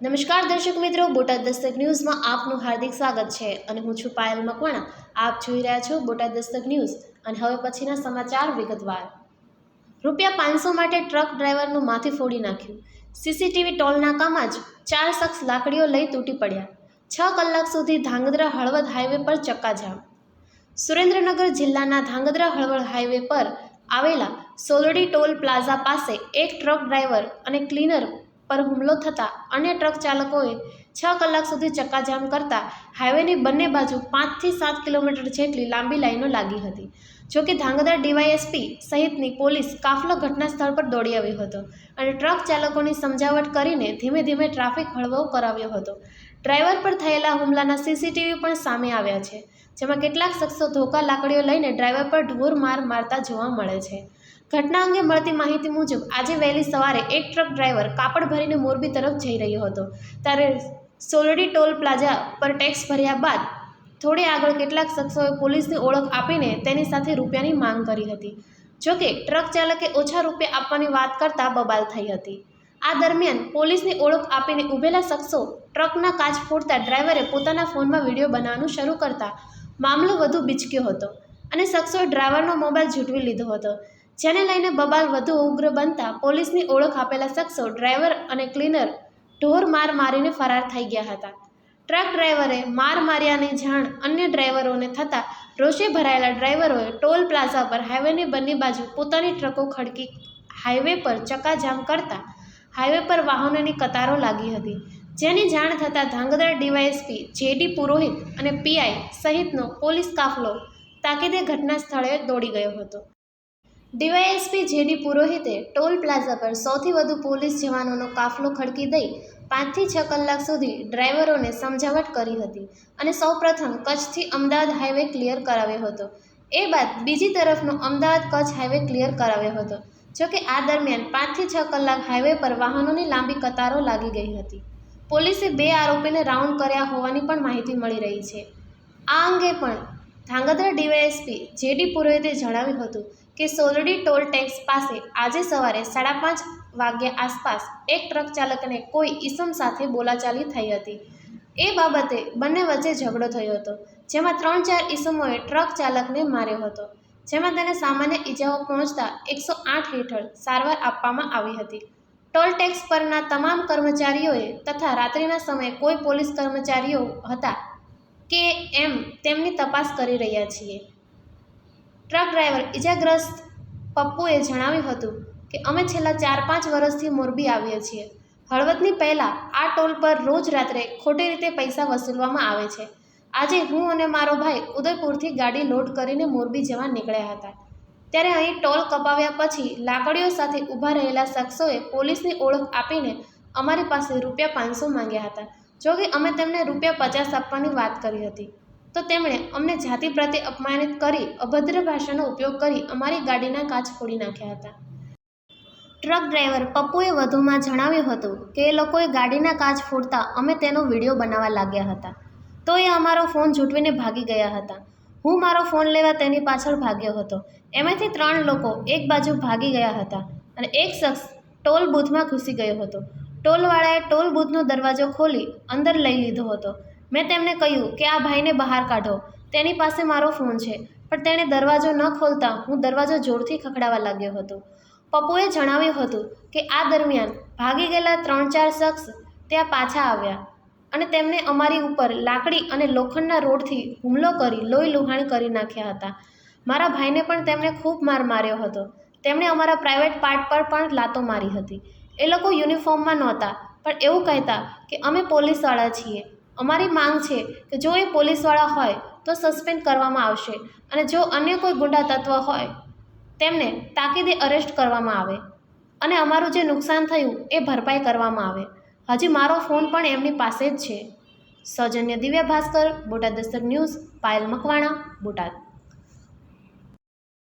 નમસ્કાર દર્શક મિત્રો, બોટાદ દસ્તક ન્યૂઝમાં આપનું હાર્દિક સ્વાગત છે અને હું છું પાયલ મકવાણા. આપ જોઈ રહ્યા છો બોટાદ દસ્તક ન્યૂઝ અને હવે પછીના સમાચાર વિગતવાર. રૂપિયા પાંચસો માટે ટ્રક ડ્રાઈવરનું માથે ફોડી નાખ્યું. સીસીટીવી ટોલ નાકામાં જ ચાર શખ્સ લાકડીઓ લઈ તૂટી પડ્યા. છ કલાક સુધી ધાંગધ્રા હળવદ હાઈવે પર ચક્કાજામ. સુરેન્દ્રનગર જિલ્લાના ધાંગધ્રા હળવદ હાઈવે પર આવેલા સોલડી ટોલ પ્લાઝા પાસે એક ટ્રક ડ્રાઈવર અને ક્લીનર પર હુમલો થતાં અન્ય ટ્રક ચાલકોએ છ કલાક સુધી ચક્કાજામ કરતા હાઈવેની બંને બાજુ પાંચથી સાત કિલોમીટર જેટલી લાંબી લાઈનો લાગી હતી. જોકે ધાંગધ્રા ડીવાયએસપી સહિતની પોલીસ કાફલો ઘટના સ્થળ પર દોડી આવ્યો હતો અને ટ્રક ચાલકોની સમજાવટ કરીને ધીમે ધીમે ટ્રાફિક હળવો કરાવ્યો હતો. ડ્રાઈવર પર થયેલા હુમલાના સીસીટીવી પણ સામે આવ્યા છે, જેમાં કેટલાક શખ્સો ધોકા લાકડીઓ લઈને ડ્રાઈવર પર ઢોર માર મારતા જોવા મળે છે. ઘટના અંગે મળતી માહિતી મુજબ, આજે વહેલી સવારે એક ટ્રક ડ્રાઈવર કાપડ ભરીને મોરબી તરફ જઈ રહ્યો હતો. ત્યારે સોલડી ટોલ પ્લાઝા પર ટેક્સ ભર્યા બાદ થોડે આગળ કેટલાક શખ્સોએ પોલીસની ઓળખ આપીને તેની સાથે રૂપિયાની માંગ કરી હતી. જોકે ટ્રક ચાલકે ઓછા રૂપિયા આપવાની વાત કરતાં બબાલ થઈ હતી. આ દરમિયાન પોલીસની ઓળખ આપીને ઊભેલા શખ્સો ટ્રકના કાચ ફોડતા ડ્રાઈવરે પોતાના ફોનમાં વીડિયો બનાવવાનું શરૂ કરતા મામલો વધુ બિચક્યો હતો અને શખ્સોએ ડ્રાઈવરનો મોબાઈલ ઝૂંટવી લીધો હતો. જેને લઈને બબાલ વધુ ઉગ્ર બનતા પોલીસની ઓળખ આપેલા શખ્સો, ડ્રાઈવર અને ક્લીનર ઢોર માર મારીને ફરાર થઈ ગયા હતા. ટ્રક ડ્રાઈવરે માર માર્યાની જાણ અન્ય ડ્રાઈવરોને થતાં રોષે ભરાયેલા ડ્રાઈવરોએ ટોલ પ્લાઝા પર હાઈવેની બંને બાજુ પોતાની ટ્રકો ખડકી હાઈવે પર ચક્કાજામ કરતા હાઈવે પર વાહનોની કતારો લાગી હતી. જેની જાણ થતાં ધાંગધ્રા ડીવાયએસપી જેડી પુરોહિત અને પીઆઈ સહિતનો પોલીસ કાફલો તાકીદે ઘટના સ્થળે દોડી ગયો હતો. ડીવાયએસપી જેડી પુરોહિતે ટોલ પ્લાઝા પર સૌથી વધુ પોલીસ જવાનોનો કાફલો ખડકી દઈ પાંચથી છ કલાક સુધી ડ્રાઈવરોને સમજાવટ કરી હતી અને સૌપ્રથમ કચ્છથી અમદાવાદ હાઈવે ક્લિયર કરાવ્યો હતો. એ બાદ બીજી તરફનો અમદાવાદ કચ્છ હાઈવે ક્લિયર કરાવ્યો હતો જોકે આ દરમિયાન પાંચથી છ કલાક હાઈવે પર વાહનોની લાંબી કતારો લાગી ગઈ હતી. પોલીસે બે આરોપીને રાઉન્ડ કર્યા હોવાની પણ માહિતી મળી રહી છે. આ અંગે પણ ધાંગધ્રા ડીવાયએસપી જેડી પુરોહિતે જણાવ્યું હતું કે સોલડી ટોલ ટેક્સ પાસે આજે સવારે સાડા પાંચ વાગ્યા આસપાસ એક ટ્રક ચાલકને કોઈ ઈસમ સાથે બોલાચાલી થઈ હતી. એ બાબતે બંને વચ્ચે ઝઘડો થયો હતો, જેમાં ત્રણ ચાર ઈસમોએ ટ્રક ચાલકને માર્યો હતો, જેમાં તેને સામાન્ય ઈજાઓ પહોંચતા એકસો આઠ હેઠળ સારવાર આપવામાં આવી હતી. ટોલ ટેક્સ પરના તમામ કર્મચારીઓએ તથા રાત્રિના સમયે કોઈ પોલીસ કર્મચારીઓ હતા કે એમ તેમની તપાસ કરી રહ્યા છીએ. ટ્રક ડ્રાઈવર ઇજાગ્રસ્ત પપ્પુએ જણાવ્યું હતું કે અમે છેલ્લા ચાર પાંચ વર્ષથી મોરબી આવીએ છીએ. હળવદની પહેલાં આ ટોલ પર રોજ રાત્રે ખોટી રીતે પૈસા વસૂલવામાં આવે છે. આજે હું અને મારો ભાઈ ઉદયપુરથી ગાડી લોડ કરીને મોરબી જવા નીકળ્યા હતા. ત્યારે અહીં ટોલ કપાવ્યા પછી લાકડીઓ સાથે ઊભા રહેલા શખ્સોએ પોલીસની ઓળખ આપીને અમારી પાસે રૂપિયા પાંચસો માંગ્યા હતા. જોકે અમે તેમને રૂપિયા પચાસ આપવાની વાત કરી હતી. તો તેમણે અમને જાતિ પ્રત્યે અપમાનિત કરી, અભદ્ર ભાષાનો ઉપયોગ કરી અમારી ગાડીના કાચ ફોડી નાખ્યા હતા. ટ્રક ડ્રાઈવર પપ્પુએ વધુમાં જણાવ્યું હતું કે, એ લોકોએ ગાડીના કાચ ફોડતા અમે તેનો વીડિયો બનાવવા લાગ્યા હતા. તો એ અમારો ફોન ઝૂંટવીને ભાગી ગયા હતા. હું મારો ફોન લેવા તેની પાછળ ભાગ્યો હતો. એમાંથી ત્રણ લોકો એક બાજુ ભાગી ગયા હતા અને એક શખ્સ ટોલ બૂથમાં ઘૂસી ગયો હતો. ટોલવાળાએ ટોલ બૂથનો દરવાજો ખોલી અંદર લઈ લીધો હતો. મેં તેમને કહ્યું કે આ ભાઈને બહાર કાઢો. તેની પાસે મારો ફોન છે, પણ તેણે દરવાજો ન ખોલતા હું દરવાજો જોરથી ખખડાવા લાગ્યો હતો. પપ્પુએ જણાવ્યું હતું કે આ દરમિયાન ભાગી ગયેલા ત્રણ ચાર શખ્સ ત્યાં પાછા આવ્યા અને તેમણે અમારી ઉપર લાકડી અને લોખંડના રોડથી હુમલો કરી લોહી લુહાણ કરી નાખ્યા હતા. મારા ભાઈને પણ તેમણે ખૂબ માર માર્યો હતો. તેમણે અમારા પ્રાઇવેટ પાર્ટ પર પણ લાતો મારી હતી. એ લોકો યુનિફોર્મમાં નહોતા, પણ એવું કહેતા કે અમે પોલીસવાળા છીએ. અમારી માંગ છે કે જો એ પોલીસવાળા હોય તો સસ્પેન્ડ કરવામાં આવશે અને જો અન્ય કોઈ ગુંડા તત્વ હોય, તેમને તાકીદે અરેસ્ટ કરવામાં આવે અને અમારું જે નુકસાન થયું એ ભરપાઈ કરવામાં આવે. હજી મારો ફોન પણ એમની પાસે જ છે. સૌજન્ય દિવ્ય ભાસ્કર બોટાદ દસ્તક ન્યૂઝ, પાયલ મકવાણા, બોટાદ.